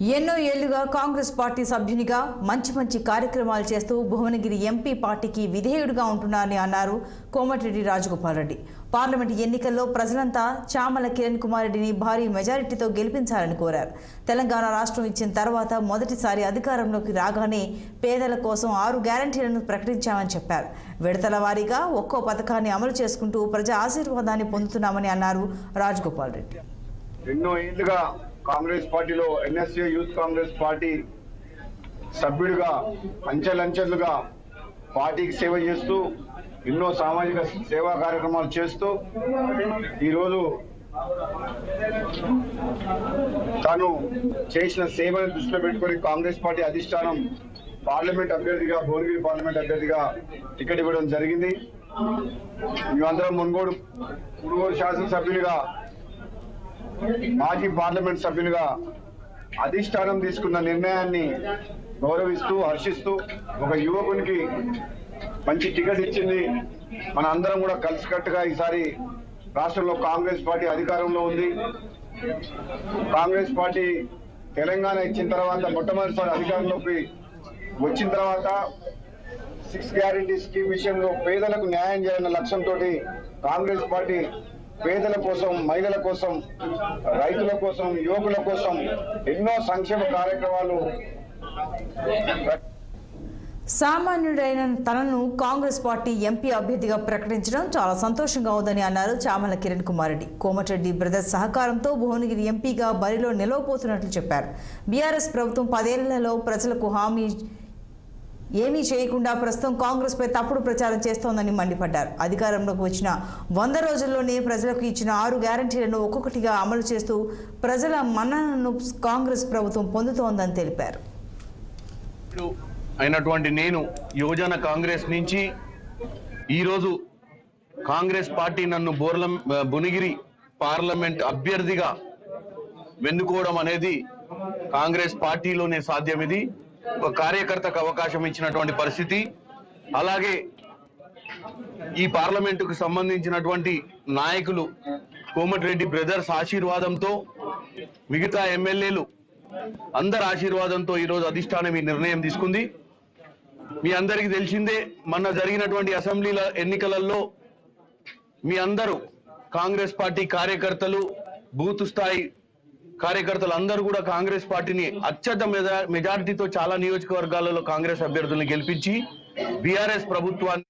ఎన్నో ఏళ్ళుగా కాంగ్రెస్ పార్టీ సభ్యునిగా మంచి మంచి కార్యక్రమాలు చేస్తూ భువనగిరి ఎంపీ పార్టీకి విధేయుడిగా ఉంటున్నారని అన్నారు కోమటిరెడ్డి రాజగోపాల్ రెడ్డి పార్లమెంట్ ఎన్నికల్లో ప్రజలంతా చామల కిరణ్ కుమార్ రెడ్డిని భారీ మెజారిటీతో గెలిపించాలని కోరారు. తెలంగాణ రాష్ట్రం ఇచ్చిన తర్వాత మొదటిసారి అధికారంలోకి రాగానే పేదల కోసం ఆరు గ్యారంటీలను ప్రకటించామని చెప్పారు. విడతల వారీగా ఒక్కో పథకాన్ని అమలు చేసుకుంటూ ప్రజా ఆశీర్వాదాన్ని పొందుతున్నామని అన్నారు రాజగోపాల్ రెడ్డి ఎన్నో ఏళ్ళుగా కాంగ్రెస్ పార్టీలో ఎన్ఎస్ఏ యూత్ కాంగ్రెస్ పార్టీ సభ్యుడిగా అంచెలంచెలుగా పార్టీకి సేవ చేస్తూ ఎన్నో సామాజిక సేవా కార్యక్రమాలు చేస్తూ ఈరోజు తాను చేసిన సేవను దృష్టిలో పెట్టుకొని కాంగ్రెస్ పార్టీ అధిష్టానం పార్లమెంట్ అభ్యర్థిగా భువనగిరి పార్లమెంట్ అభ్యర్థిగా టికెట్ ఇవ్వడం జరిగింది. మేమందరం మున్గోడు మునుగోడు శాసనసభ్యులుగా మాజీ పార్లమెంట్ సభ్యునిగా అధిష్టానం తీసుకున్న నిర్ణయాన్ని గౌరవిస్తూ హర్షిస్తూ ఒక యువకునికి మంచి టికెట్ ఇచ్చింది. మన అందరం కూడా కలిసికట్టుగా ఈసారి రాష్ట్రంలో కాంగ్రెస్ పార్టీ అధికారంలో ఉంది. కాంగ్రెస్ పార్టీ తెలంగాణ ఇచ్చిన తర్వాత మొట్టమొదటిసారి అధికారంలోకి వచ్చిన తర్వాత సిక్స్ గ్యారంటీ స్కీమ్ విషయంలో పేదలకు న్యాయం చేయాలన్న లక్ష్యంతో కాంగ్రెస్ పార్టీ పేదల కోసం మహిళల కోసం రైతుల కోసం యువకుల కోసం ఎన్నో సంక్షేమ కార్యక్రమాలు సామాన్యుడైన తనను కాంగ్రెస్ పార్టీ ఎంపీ అభ్యర్థిగా ప్రకటించడం చాలా సంతోషంగా ఉందని అన్నారు చామల కిరణ్ కుమార్ రెడ్డి. కోమటిరెడ్డి బ్రదర్స్ సహకారంతో భువనగిరి ఎంపీగా బరిలో నిలవబోతున్నట్లు చెప్పారు. బీఆర్ఎస్ ప్రభుత్వం పదేళ్ళలో ప్రజలకు హామీ ఏమీ చేయకుండా ప్రస్తుతం కాంగ్రెస్పై తప్పుడు ప్రచారం చేస్తోందని మండిపడ్డారు. అధికారంలోకి వచ్చిన వంద రోజుల్లోనే ప్రజలకు ఇచ్చిన ఆరు గ్యారంటీలను ఒక్కొక్కటిగా అమలు చేస్తూ ప్రజల మన్ననను కాంగ్రెస్ ప్రభుత్వం పొందుతోందని తెలిపారు. అయినటువంటి నేను యువజన కాంగ్రెస్ నుంచి ఈరోజు కాంగ్రెస్ పార్టీ నన్ను బోర్లం బునిగిరి పార్లమెంట్ అభ్యర్థిగా వెన్నుకోవడం అనేది కాంగ్రెస్ పార్టీలోనే సాధ్యం ఇది ఒక కార్యకర్తకు అవకాశం ఇచ్చినటువంటి పరిస్థితి. అలాగే ఈ పార్లమెంటుకు సంబంధించినటువంటి నాయకులు కోమటిరెడ్డి బ్రదర్స్ ఆశీర్వాదంతో మిగతా ఎమ్మెల్యేలు అందరి ఆశీర్వాదంతో ఈరోజు అధిష్టానం ఈ నిర్ణయం తీసుకుంది. మీ అందరికీ తెలిసిందే మొన్న జరిగినటువంటి అసెంబ్లీల ఎన్నికలలో మీ అందరూ కాంగ్రెస్ పార్టీ కార్యకర్తలు బూత్ స్థాయి కార్యకర్తలు అందరూ కూడా కాంగ్రెస్ పార్టీని అత్యంత మెజారిటీతో చాలా నియోజకవర్గాలలో కాంగ్రెస్ అభ్యర్థుల్ని గెలిపించి బీఆర్ఎస్ ప్రభుత్వాన్ని